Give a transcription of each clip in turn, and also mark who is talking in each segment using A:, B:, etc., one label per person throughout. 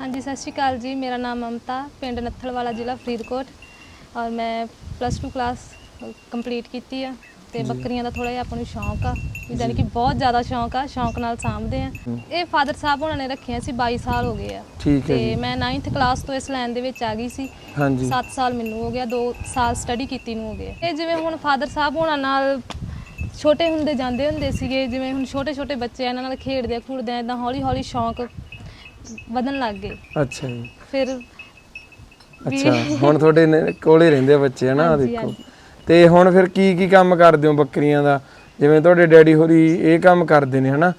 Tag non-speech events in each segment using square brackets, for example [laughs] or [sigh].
A: ਹਾਂਜੀ ਸਤਿ ਸ਼੍ਰੀ ਅਕਾਲ ਜੀ। ਮੇਰਾ ਨਾਮ ਮਮਤਾ ਪਿੰਡ ਨੱਥਲਵਾਲਾ ਜ਼ਿਲ੍ਹਾ ਫਰੀਦਕੋਟ। ਔਰ ਮੈਂ ਪਲੱਸ 2 ਕਲਾਸ ਕੰਪਲੀਟ ਕੀਤੀ ਆ। ਤੇ ਬੱਕਰੀਆਂ ਦਾ ਥੋੜਾ ਜਿਹਾ ਆਪਾਂ ਨੂੰ ਸ਼ੌਂਕ ਆ। ਜਾਨੀ ਕਿ ਬਹੁਤ ਜ਼ਿਆਦਾ ਸ਼ੌਂਕ ਆ ਸ਼ੌਂਕ ਨਾਲ ਸਾਂਭਦੇ ਆ। ਇਹ ਫਾਦਰ ਸਾਹਿਬ ਉਹਨਾਂ ਨੇ ਰੱਖੀਆਂ ਸੀ 22 ਸਾਲ ਹੋ ਗਏ ਆ। ਤੇ ਮੈਂ 9th ਕਲਾਸ ਤੋਂ ਇਸ ਲਾਈਨ ਦੇ ਵਿੱਚ ਆ ਗਈ ਸੀ।
B: ਹਾਂਜੀ।
A: 7 ਸਾਲ ਮੈਨੂੰ ਹੋ ਗਿਆ 2 ਸਾਲ ਸਟੱਡੀ ਕੀਤੀ ਨੂੰ ਹੋ ਗਏ। ਇਹ ਜਿਵੇਂ ਹੁਣ ਫਾਦਰ ਸਾਹਿਬ ਹੋਣਾ ਨਾਲ ਛੋਟੇ ਹੁੰਦੇ ਜਾਂਦੇ ਹੁੰਦੇ ਸੀਗੇ ਜਿਵੇਂ ਹੁਣ ਛੋਟੇ ਛੋਟੇ ਬੱਚੇ ਇਹਨਾਂ ਨਾਲ ਖੇਡਦੇ ਆ ਖੁੜਦੇ ਆ ਇਦਾਂ ਹੌਲੀ ਹੌਲੀ ਸ਼ੌਂਕ ਵਧਣ ਲੱਗ ਗਏ।
B: ਅੱਛਾ ਜੀ।
A: ਫਿਰ
B: ਅੱਛਾ ਹੁਣ ਤੁਹਾਡੇ ਨੇ- ਕੋਲੇ ਰਹਿੰਦੇ ਆ ਬੱਚੇ ਹਨਾ? ਆਹ
A: ਹਾਂਜੀ,
B: ਦੇਖੋ।
A: ਹਾਂਜੀ।
B: ਤੇ ਹੁਣ ਫਿਰ ਕੀ ਕੀ ਕੰਮ ਕਰਦੇ ਹੋ ਬੱਕਰੀਆਂ ਦਾ? ਜਿਵੇਂ ਤੁਹਾਡੇ ਡੈਡੀ ਹੋਰੀ ਇਹ ਕੰਮ ਕਰਦੇ ਨੇ ਹਨਾ?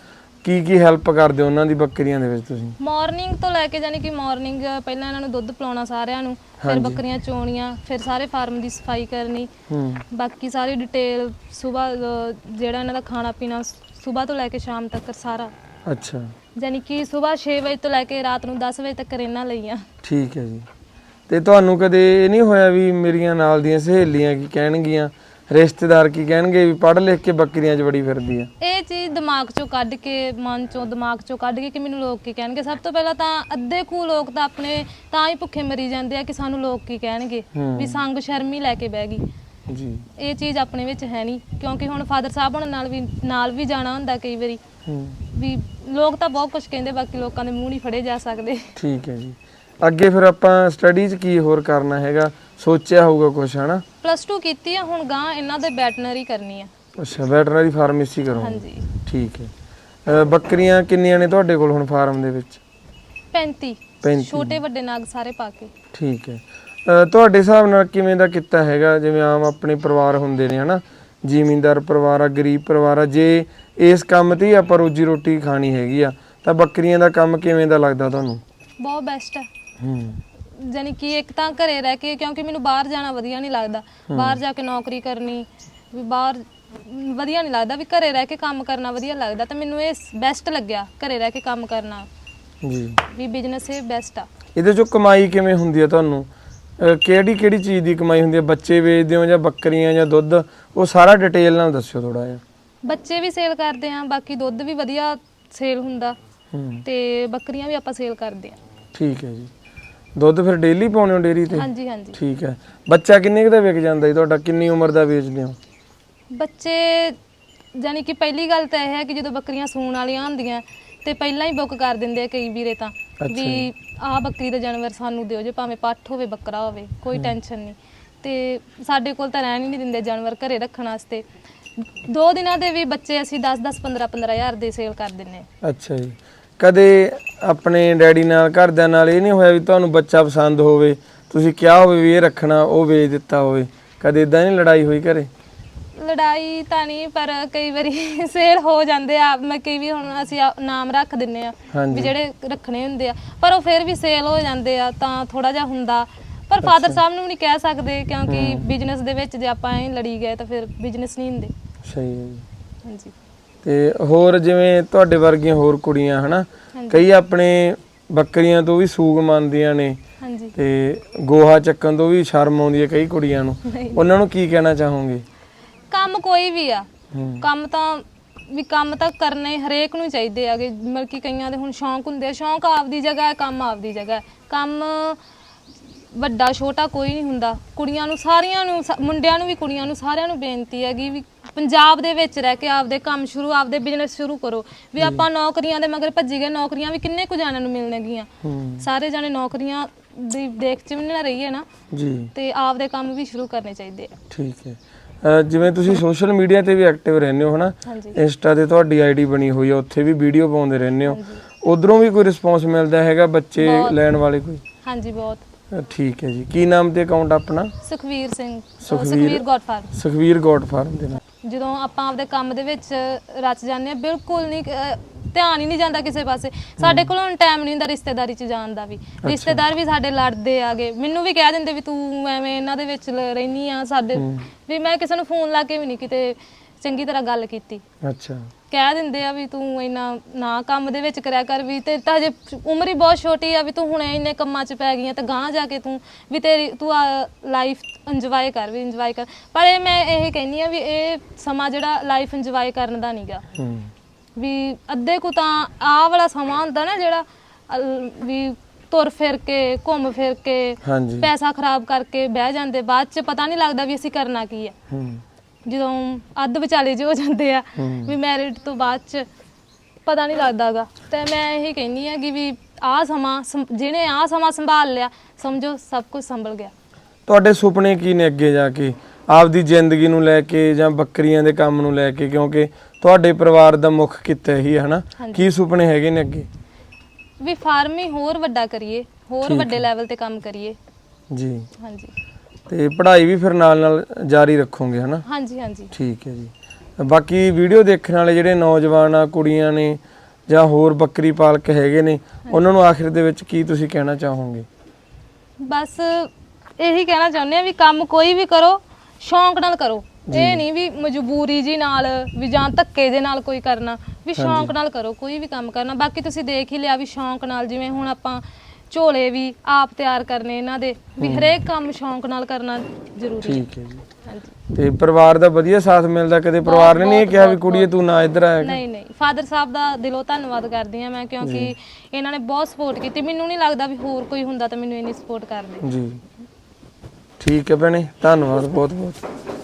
B: ਕੀ ਕੀ ਹੈਲਪ ਕਰਦੇ ਹੋ ਉਹਨਾਂ ਦੀ ਬੱਕਰੀਆਂ ਦੇ ਵਿੱਚ ਤੁਸੀਂ?
A: ਮਾਰਨਿੰਗ ਤੋਂ ਲੈ ਕੇ ਜਾਨੀ ਕਿ ਮਾਰਨਿੰਗ ਪਹਿਲਾਂ ਇਹਨਾਂ ਨੂੰ ਦੁੱਧ ਪਿਲਾਉਣਾ ਸਾਰਿਆਂ ਨੂੰ ਫਿਰ। ਬੱਕਰੀਆਂ ਚੋਣੀਆਂ ਫਿਰ ਸਾਰੇ ਫਾਰਮ ਦੀ ਸਫ਼ਾਈ ਕਰਨੀ
B: ਹੂੰ।
A: ਬਾਕੀ ਸਾਰੀ ਡਿਟੇਲ ਸਵੇਰ ਜਿਹੜਾ ਇਹਨਾਂ ਦਾ ਖਾਣਾ ਪੀਣਾ ਸਵੇਰ ਤੋਂ ਲੈ ਕੇ ਸ਼ਾਮ ਤੱਕ ਸਾਰਾ
B: ਅੱਛਾ।
A: ਜਾਨੀ ਕਿ ਸਵੇਰ 6 ਵਜੇ ਤੋਂ ਲੈ ਕੇ ਰਾਤ ਨੂੰ 10 ਵਜੇ ਤੱਕ ਇਹਨਾਂ ਲਈਆਂ।
B: ਠੀਕ ਹੈ ਜੀ। ਤੇ ਤੁਹਾਨੂੰ ਕਦੇ ਇਹ ਨਹੀਂ ਹੋਇਆ ਵੀ ਮੇਰੀਆਂ ਨਾਲ ਦੀਆਂ ਸਹੇਲੀਆਂ ਕੀ ਕਹਿਣਗੀਆਂ ਰਿਸ਼ਤੇਦਾਰ ਕੀ ਕਹਿਣਗੇ ਵੀ ਪੜ੍ਹ ਲਿਖ ਕੇ ਬੱਕਰੀਆਂ 'ਚ ਬੜੀ ਫਿਰਦੀ ਆ?
A: ਇਹ ਚੀਜ਼ ਦਿਮਾਗ ਚੋਂ ਕੱਢ ਕੇ ਮਨ ਚੋਂ ਦਿਮਾਗ ਚੋਂ ਕੱਢ ਕੇ ਕਿ ਮੈਨੂੰ ਲੋਕ ਕੀ ਕਹਿਣਗੇ? ਸਭ ਤੋਂ ਪਹਿਲਾਂ ਤਾਂ ਅੱਧੇ ਕੁ ਲੋਕ ਤਾਂ ਆਪਣੇ ਤਾਂ ਹੀ ਭੁੱਖੇ ਮਰੀ ਜਾਂਦੇ ਆ ਕਿ ਸਾਨੂੰ ਲੋਕ ਕੀ ਕਹਿਣਗੇ। ਵੀ ਸੰਗ ਸ਼ਰਮੀ ਲੈ ਕੇ ਬਹਿ ਗਈ।
B: ਜੀ।
A: ਇਹ ਚੀਜ਼ ਆਪਣੇ ਵਿੱਚ ਹੈ ਨਹੀਂ ਕਿਉਂਕਿ ਹੁਣ ਫਾਦਰ ਸਾਹਿਬ ਹੁਣ ਨਾਲ ਵੀ ਨਾਲ ਵੀ ਜਾਣਾ ਹੁੰਦਾ ਕਈ ਵਾਰੀ।
B: ਹੂੰ।
A: ਵੀ ਲੋਕ ਤਾਂ ਬਹੁਤ ਕੁਝ ਕਹਿੰਦੇ ਬਾਕੀ ਲੋਕਾਂ ਦੇ ਮੂੰਹ ਨਹੀਂ ਫੜੇ ਜਾ ਸਕਦੇ।
B: ਠੀਕ ਹੈ ਜੀ। ਅੱਗੇ ਫਿਰ ਆਪਾਂ ਸਟੱਡੀ 'ਚ ਕੀ ਹੋਰ ਕਰਨਾ ਹੈਗਾ? ਸੋਚਿਆ ਹੋਊਗਾ ਕੁਝ ਹਨਾ?
A: ਪਲੱਸ 2 ਕੀਤੀ ਆ ਹੁਣ ਗਾਂ ਇਹਨਾਂ ਦੇ ਵੈਟਰਨਰੀ ਕਰਨੀ ਆ।
B: ਅੱਛਾ ਵੈਟਰਨਰੀ ਫਾਰਮੇਸੀ ਕਰੋ।
A: ਹਾਂਜੀ।
B: ਠੀਕ ਹੈ। ਬੱਕਰੀਆਂ ਕਿੰਨੀਆਂ ਨੇ ਤੁਹਾਡੇ ਕੋਲ ਹੁਣ ਫਾਰਮ ਦੇ ਵਿੱਚ?
A: 35
B: 35
A: ਛੋਟੇ ਵੱਡੇ ਨਾਗ ਸਾਰੇ ਪਾ ਕੇ।
B: ਠੀਕ ਹੈ। ਅ, ਤੁਹਾਡੇ ਹਿਸਾਬ ਨਾਲ ਕਿਵੇਂ ਦਾ ਕੀਤਾ ਹੈਗਾ? ਜਿਵੇਂ ਆਮ ਆਪਣੇ ਪਰਿਵਾਰ ਹੁੰਦੇ ਨੇ ਹਨਾ? ਜ਼ਿਮੀਂਦਾਰ ਪਰਿਵਾਰ ਆ ਗਰੀਬ ਪਰਿਵਾਰ ਆ ਜੇ ਇਸ ਕੰਮ ਤੇ ਹੀ ਆਪਾਂ ਰੋਜੀ ਰੋਟੀ ਖਾਣੀ ਹੈਗੀ ਆ ਤਾਂ ਬੱਕਰੀਆਂ ਦਾ ਕੰਮ ਕਿਵੇਂ ਦਾ ਲੱਗਦਾ ਤੁਹਾਨੂੰ?
A: ਬਹੁਤ ਬੈਸਟ ਆ।
B: ਹੂੰ।
A: ਜਾਨੀ ਕਿ ਇੱਕ ਤਾਂ ਘਰੇ ਰਹਿ ਕੇ ਕਿਉਂਕਿ ਮੈਨੂੰ ਬਾਹਰ ਜਾਣਾ ਵਧੀਆ ਨਹੀਂ ਲੱਗਦਾ। ਬਾਹਰ ਜਾ ਕੇ ਨੌਕਰੀ ਕਰਨੀ ਵੀ ਬਾਹਰ ਵਧੀਆ ਨਹੀਂ ਲੱਗਦਾ ਵੀ ਘਰੇ ਰਹਿ ਕੇ ਕੰਮ ਕਰਨਾ ਵਧੀਆ ਲੱਗਦਾ ਤਾਂ ਮੈਨੂੰ ਇਹ ਬੈਸਟ ਲੱਗਿਆ ਘਰੇ ਰਹਿ ਕੇ ਕੰਮ ਕਰਨਾ।
B: ਜੀ।
A: ਵੀ ਬਿਜ਼ਨਸ ਇਹ ਬੈਸਟ ਆ।
B: ਇਹਦੇ ਚੋਂ ਕਮਾਈ ਕਿਵੇਂ ਹੁੰਦੀ ਆ ਤੁਹਾਨੂੰ? ਕਿਹੜੀ ਕਿਹੜੀ ਚੀਜ਼ ਦੀ ਕਮਾਈ ਹੁੰਦੀ ਆ? ਬੱਚੇ ਵੇਚਦੇ ਹੋ ਜਾਂ ਬੱਕਰੀਆਂ ਜਾਂ ਦੁੱਧ? ਉਹ ਸਾਰਾ ਡਿਟੇਲ ਨਾਲ ਦੱਸਿਓ ਥੋੜਾ ਜਿਹਾ।
A: ਬੱਚੇ ਵੀ ਸੇਲ ਕਰਦੇ ਆ ਬਾਕੀ ਦੁੱਧ ਵੀ ਵਧੀਆ ਸੇਲ ਹੁੰਦਾ।
B: ਹੂੰ।
A: ਤੇ ਬੱਕਰੀਆਂ ਵੀ ਆਪਾਂ ਸੇਲ ਕਰਦੇ ਆ।
B: ਠੀਕ ਹੈ ਜੀ। ਦੁੱਧ ਫਿਰ ਡੇਲੀ ਪਾਉਣੇ ਹੋ ਡੇਰੀ ਤੇ?
A: ਹਾਂਜੀ ਹਾਂਜੀ।
B: ਠੀਕ ਹੈ। ਬੱਚਾ ਕਿੰਨੇ ਕੁ ਦਾ ਵਿਕ ਜਾਂਦਾ ਜੀ? ਤੁਹਾਡਾ ਕਿੰਨੀ ਉਮਰ ਦਾ ਵੇਚਦੇ ਹੋ?
A: ਬੱਚੇ ਜਾਨੀ ਕਿ ਪਹਿਲੀ ਗੱਲ ਤਾਂ ਇਹ ਹੈ ਕਿ ਜਦੋਂ ਬੱਕਰੀਆਂ ਸੂਣ ਵਾਲੀਆਂ ਹੁੰਦੀਆਂ ਤੇ ਪਹਿਲਾਂ ਹੀ ਬੁੱਕ ਕਰ ਦਿੰਦੇ ਆ ਕਈ ਵੀਰੇ ਤਾਂ ਵੀ ਆਹ ਬੱਕਰੀ ਦਾ ਜਾਨਵਰ ਸਾਨੂੰ ਦਿਓ ਜੇ ਭਾਵੇਂ ਪੱਠ ਹੋਵੇ ਬੱਕਰਾ ਹੋਵੇ ਕੋਈ ਟੈਨਸ਼ਨ ਨਹੀਂ। ਤੇ ਸਾਡੇ ਕੋਲ ਤਾਂ ਰਹਿਣ ਹੀ ਨਹੀਂ ਦਿੰਦੇ ਜਾਨਵਰ ਘਰੇ ਰੱਖਣ ਵਾਸਤੇ। ਦੋ ਦਿਨਾਂ ਦੇ ਵੀ ਬੱਚੇ ਅਸੀਂ 10 10 15 15 ਹਜ਼ਾਰ ਦੇ ਸੇਲ ਕਰ ਦਿੰਨੇ ਆ।
B: ਅੱਛਾ ਜੀ। ਕਦੇ ਆਪਣੇ ਡੈਡੀ ਨਾਲ ਘਰਦਿਆਂ ਨਾਲ ਇਹ ਨਹੀਂ ਹੋਇਆ ਵੀ ਤੁਹਾਨੂੰ ਬੱਚਾ ਪਸੰਦ ਹੋਵੇ ਤੁਸੀਂ ਕਿਹਾ ਹੋਵੇ ਵੀ ਇਹ ਰੱਖਣਾ ਉਹ ਵੇਚ ਦਿੱਤਾ ਹੋਵੇ। ਕਦੇ ਇਦਾਂ ਨਹੀਂ ਲੜਾਈ ਹੋਈ ਘਰੇ?
A: ਲੜਾਈ ਤਾਂ ਨਹੀਂ ਪਰ ਕਈ ਵਾਰੀ [laughs] ਸੇਲ ਹੋ ਜਾਂਦੇ ਆ। ਮੈਂ ਕਈ ਵੀ ਹੁਣ ਅਸੀਂ ਆ- ਨਾਮ ਰੱਖ ਦਿੰਨੇ ਆ
B: ਹਾਂਜੀ।
A: ਵੀ ਜਿਹੜੇ ਰੱਖਣੇ ਹੁੰਦੇ ਆ। ਪਰ ਉਹ ਫਿਰ ਵੀ ਸੇਲ ਹੋ ਜਾਂਦੇ ਆ ਤਾਂ ਥੋੜਾ ਜਿਹਾ ਹੁੰਦਾ। ਪਰ ਫਾਦਰ ਸਾਹਿਬ ਨੂੰ ਵੀ ਨਹੀਂ ਕਹਿ ਸਕਦੇ ਕਿਉਂਕਿ ਬਿਜ਼ਨਸ ਦੇ ਵਿੱਚ ਜੇ ਆਪਾਂ ਐਂ ਲੜੀ ਗਏ ਤਾਂ ਫਿਰ ਬਿਜ਼ਨਸ ਨਹੀਂ ਹੁੰਦੇ।
B: ਸਹੀ ਹੈ ਜੀ।
A: ਹਾਂਜੀ।
B: ਤੇ ਹੋਰ ਜਿਵੇਂ ਤੁਹਾਡੇ ਵਰਗੀਆਂ ਹੋਰ ਕੁੜੀਆਂ ਹਨਾ। ਕਈ ਆਪਣੇ ਬੱਕਰੀਆਂ ਤੋਂ ਵੀ ਸੂਗ ਮੰਨਦੀਆਂ ਨੇ।
A: ਹਾਂਜੀ।
B: ਤੇ ਗੋਹਾ ਚੱਕਣ ਤੋਂ ਵੀ ਸ਼ਰਮ ਆਉਂਦੀ ਹੈ ਕਈ ਕੁੜੀਆਂ ਨੂੰ।
A: ਨਹੀਂ।
B: ਉਹਨਾਂ ਨੂੰ ਕੀ ਕਹਿਣਾ ਚਾਹੋਗੇ?
A: ਕੰਮ ਕੋਈ ਵੀ ਆ
B: ਹੂੰ।
A: ਕੰਮ ਤਾਂ ਵੀ ਕੰਮ ਤਾਂ ਕਰਨੇ ਹਰੇਕ ਨੂੰ ਚਾਹੀਦੇ ਆਗੇ ਮਤਲਬ ਕਿ ਕਈਆਂ ਦੇ ਹੁਣ ਸ਼ੌਂਕ ਹੁੰਦੇ ਆ ਸ਼ੌਂਕ ਆਪਦੀ ਜਗ੍ਹਾ ਹੈ ਕੰਮ ਆਪਦੀ ਜਗ੍ਹਾ ਹੈ। ਕੰਮ ਵੱਡਾ ਛੋਟਾ ਕੋਈ ਨਹੀਂ ਹੁੰਦਾ। ਕੁੜੀਆਂ ਨੂੰ ਸਾਰੀਆਂ ਨੂੰ ਸ- ਮੁੰਡਿਆਂ ਨੂੰ ਵੀ ਕੁੜੀਆਂ ਨੂੰ ਸਾਰਿਆਂ ਨੂੰ ਬੇਨਤੀ ਹੈਗੀ ਵੀ ਪੰਜਾਬ ਦੇ ਵਿੱਚ ਰਹਿ ਕੇ ਆਪਦੇ ਕੰਮ ਸ਼ੁਰੂ ਆਪਦੇ ਬਿਜ਼ਨਸ ਸ਼ੁਰੂ ਕਰੋ। ਵੀ ਆਪਾਂ ਨੌਕਰੀਆਂ ਦੇ ਮਗਰ ਭੱਜੀ ਗਏ ਨੌਕਰੀਆਂ ਵੀ ਕਿੰਨੇ ਕੁ ਜਾਣਿਆਂ ਨੂੰ ਮਿਲਣਗੀਆਂ
B: ਹੂੰ।
A: ਸਾਰੇ ਜਾਣੇ ਨੌਕਰੀਆਂ ਦੀ ਦੇਖ ਚ ਵੀ ਨਾ ਰਹੀਏ ਨਾ।
B: ਜੀ।
A: ਤੇ ਆਪਦੇ ਕੰਮ ਵੀ ਸ਼ੁਰੂ ਕਰਨੇ ਚਾਹੀਦੇ ਆ।
B: ਠੀਕ ਹੈ। ਜਿਵੇਂ ਤੁਸੀਂ ਸੋਸ਼ਲ ਮੀਡੀਆ ਤੇ ਵੀ ਐਕਟਿਵ ਰਹਿੰਦੇ ਹੋ ਹਨਾ?
A: ਹਾਂਜੀ।
B: ਇੰਸਟਾ ਤੇ ਤੁਹਾਡੀ ਆਈਡੀ ਬਣੀ ਹੋਈ ਆ ਉੱਥੇ ਵੀ ਵੀਡੀਓ ਪਾਉਂਦੇ ਰਹਿੰਦੇ ਹੋ। ਉਧਰੋਂ ਵੀ ਕੋਈ ਰਿਸਪੌਂਸ ਮਿਲਦਾ ਹੈਗਾ ਬੱਚੇ
A: ਬਹੁਤ।
B: ਲੈਣ ਵਾਲੇ ਕੋਈ?
A: ਹਾਂਜੀ ਬਹੁਤ।
B: ਠੀਕ ਹੈ ਜੀ। ਕੀ ਨਾਮ ਤੇ ਅਕਾਊਂਟ ਆਪਣਾ?
A: ਸੁਖਵੀਰ ਸਿੰਘ।
B: ਸੁਖਵੀਰ-
A: ਸੁਖਵੀਰ ਗੋਡਫਾਰ
B: ਸੁਖਵੀਰ ਗੋਡ ਫਾਰਮ ਦੇ ਨਾਲ।
A: ਜਦੋਂ ਆਪਾਂ ਆਪਦੇ ਕੰਮ ਦੇ ਵਿੱਚ ਰਚ ਜਾਂਦੇ ਆ ਬਿਲਕੁਲ ਨਹੀਂ ਅਹ, ਧਿਆਨ ਹੀ ਨਹੀਂ ਜਾਂਦਾ ਕਿਸੇ ਪਾਸੇ। ਸਾਡੇ ਕੋਲ ਹੁਣ ਟਾਈਮ ਨਹੀਂ ਹੁੰਦਾ ਰਿਸ਼ਤੇਦਾਰੀ 'ਚ ਜਾਣ ਦਾ ਵੀ। ਰਿਸ਼ਤੇਦਾਰ ਵੀ ਸਾਡੇ ਲੜਦੇ ਆਗੇ। ਮੈਨੂੰ ਵੀ ਕਹਿ ਦਿੰਦੇ ਵੀ ਤੂੰ ਐਵੇਂ ਇਹਨਾਂ ਦੇ ਵਿੱਚ ਲ- ਰਹਿਨੀ ਆ ਸਾਡੇ ਵੀ ਮੈਂ ਕਿਸੇ ਨੂੰ ਫੋਨ ਲਾ ਕੇ ਵੀ ਨਹੀਂ ਕਿਤੇ ਚੰਗੀ ਤਰ੍ਹਾਂ ਗੱਲ ਕੀਤੀ।
B: ਅੱਛਾ।
A: ਕਹਿ ਦਿੰਦੇ ਆ ਵੀ ਤੂੰ ਇੰਨਾ ਨਾ ਕੰਮ ਦੇ ਵਿੱਚ ਕਰਿਆ ਕਰ ਵੀ ਤੇ ਤਾਂ ਹਜੇ ਉਮਰ ਹੀ ਬਹੁਤ ਛੋਟੀ ਆ ਵੀ ਤੂੰ ਹੁਣੇ ਇੰਨੇ ਕੰਮਾਂ 'ਚ ਪੈ ਗਈਆਂ ਤੇ ਗਾਂ ਜਾ ਕੇ ਤੂੰ ਵੀ ਤੇਰੀ ਤੂੰ ਲਾਈਫ ਇੰਜੋਏ ਕਰ ਵੀ ਇੰਜੋਏ ਕਰ। ਪਰ ਇਹ ਮੈਂ ਇਹ ਕਹਿੰਨੀ ਆ ਵੀ ਇਹ ਸਮਾਂ ਜਿਹੜਾ ਲਾਈਫ ਇੰਜੋਏ ਕਰਨ ਦਾ ਨਹੀਂਗਾ
B: ਹੂੰ।
A: ਵੀ ਅੱਧੇ ਕੁ ਤਾਂ ਆਹ ਵਾਲਾ ਸਮਾਂ ਹੁੰਦਾ ਨਾ ਜਿਹੜਾ ਅਲ- ਵੀ ਤੁਰ ਫਿਰ ਕੇ ਘੁੰਮ ਫਿਰ ਕੇ
B: ਹਾਂਜੀ।
A: ਪੈਸਾ ਖਰਾਬ ਕਰਕੇ ਬਹਿ ਜਾਂਦੇ ਬਾਅਦ ਚ ਪਤਾ ਨਹੀਂ ਲੱਗਦਾ ਵੀ ਅਸੀਂ ਕਰਨਾ ਕੀ ਹੈ
B: ਹੂੰ।
A: ਜਦੋਂ ਅੱਧ ਵਿਚਾਲੇ ਜਿਹੇ ਹੋ ਜਾਂਦੇ ਆ
B: ਹੂੰ।
A: ਵੀ ਮੈਰਿਡ ਤੋਂ ਬਾਅਦ ਚ ਪਤਾ ਨਹੀਂ ਲੱਗਦਾਗਾ ਤੇ ਮੈਂ ਇਹ ਕਹਿੰਨੀ ਆ ਕਿ ਵੀ ਆਹ ਸਮਾਂ ਸੰ- ਜਿਹਨੇ ਆਹ ਸਮਾਂ ਸੰਭਾਲ ਲਿਆ ਸਮਝੋ ਸਭ ਕੁਝ ਸੰਭਲ ਗਿਆ।
B: ਤੁਹਾਡੇ ਸੁਪਨੇ ਕੀ ਨੇ ਅੱਗੇ ਜਾ ਕੇ? ਆਪਦੀ ਜ਼ਿੰਦਗੀ ਨੂੰ ਲੈ ਕੇ ਜਾਂ ਬੱਕਰੀਆਂ ਦੇ ਕੰਮ ਨੂੰ ਲੈ ਕੇ ਕਿਉਂਕਿ ਤੁਹਾਡੇ ਪਰਿਵਾਰ ਦਾ ਮੁੱਖ ਕਿੱਤਾ ਹੀ ਹੈ ਹਨਾ?
A: ਹਾਂਜੀ।
B: ਕੀ ਸੁਪਨੇ ਹੈਗੇ ਨੇ ਅੱਗੇ?
A: ਵੀ ਫਾਰਮ ਹੀ ਹੋਰ ਵੱਡਾ ਕਰੀਏ ਹੋਰ
B: ਠੀਕ
A: ਵੱਡੇ। ਲੈਵਲ ਤੇ ਕੰਮ ਕਰੀਏ।
B: ਜੀ।
A: ਹਾਂਜੀ।
B: ਤੇ ਪੜ੍ਹਾਈ ਵੀ ਫਿਰ ਨਾਲ ਨਾਲ ਜਾਰੀ ਰੱਖੋਗੇ ਹਨਾ?
A: ਹਾਂਜੀ ਹਾਂਜੀ।
B: ਠੀਕ ਹੈ ਜੀ। ਬਾਕੀ ਵੀਡੀਓ ਦੇਖਣ ਵਾਲੇ ਜਿਹੜੇ ਨੌਜਵਾਨ ਆ ਕੁੜੀਆਂ ਨੇ ਜਾਂ ਹੋਰ ਬੱਕਰੀ ਪਾਲਕ ਹੈਗੇ ਨੇ ਉਹਨਾਂ ਨੂੰ ਆਖਿਰ ਦੇ ਵਿੱਚ ਕੀ ਤੁਸੀਂ ਕਹਿਣਾ ਚਾਹੋਗੇ?
A: ਬਸ ਇਹੀ ਕਹਿਣਾ ਚਾਹੁੰਦੇ ਆ ਵੀ ਕੰਮ ਕੋਈ ਵੀ ਕਰੋ ਸ਼ੌਂਕ ਨਾਲ ਕਰੋ। ਇਹ ਨਹੀਂ ਵੀ ਮਜਬੂਰੀ ਜੀ ਨਾਲ ਵੀ ਜਾਂ ਧੱਕੇ ਦੇ ਨਾਲ ਕੋਈ ਕਰਨਾ। ਵੀ ਸ਼ੌਂਕ ਨਾਲ ਕਰੋ ਕੋਈ ਵੀ ਕੰਮ ਕਰਨਾ। ਬਾਕੀ ਤੁਸੀਂ ਦੇਖ ਹੀ ਲਿਆ ਵੀ ਸ਼ੌਂਕ ਨਾਲ ਜਿਵੇਂ ਹੁਣ ਆਪਾਂ ਝੋਲੇ ਵੀ ਆਪ ਤਿਆਰ ਕਰਨੇ ਇਹਨਾਂ ਦੇ ਵੀ ਹਰੇਕ ਕੰਮ ਸ਼ੌਂਕ ਨਾਲ ਕਰਨਾ ਜ਼ਰੂਰੀ ਹੈ।
B: ਠੀਕ ਹੈ ਜੀ।
A: ਹਾਂਜੀ।
B: ਤੇ ਪਰਿਵਾਰ ਦਾ ਵਧੀਆ ਸਾਥ ਮਿਲਦਾ ਕਦੇ ਪਰਿਵਾਰ ਨੇ ਨਹੀਂ ਕਿਹਾ ਵੀ ਕੁੜੀਏ ਤੂੰ ਨਾ ਇੱਧਰ ਆਇਆ ਕਰ।
A: ਨਹੀਂ ਨਹੀਂ। ਫਾਦਰ ਸਾਹਿਬ ਦਾ ਦਿਲੋਂ ਧੰਨਵਾਦ ਕਰਦੀ ਆ ਮੈਂ ਕਿਉਂਕਿ ਇਹਨਾਂ ਨੇ ਬਹੁਤ ਸਪੋਰਟ ਕੀਤੀ। ਮੈਨੂੰ ਨਹੀਂ ਲੱਗਦਾ ਵੀ ਹੋਰ ਕੋਈ ਹੁੰਦਾ ਤਾਂ ਮੈਨੂੰ ਇੰਨੀ ਸਪੋਰਟ ਕਰਦੇ।
B: ਜੀ। ਠੀਕ ਹੈ ਭੈਣੇ ਧੰਨਵਾਦ ਬਹੁਤ ਬਹੁਤ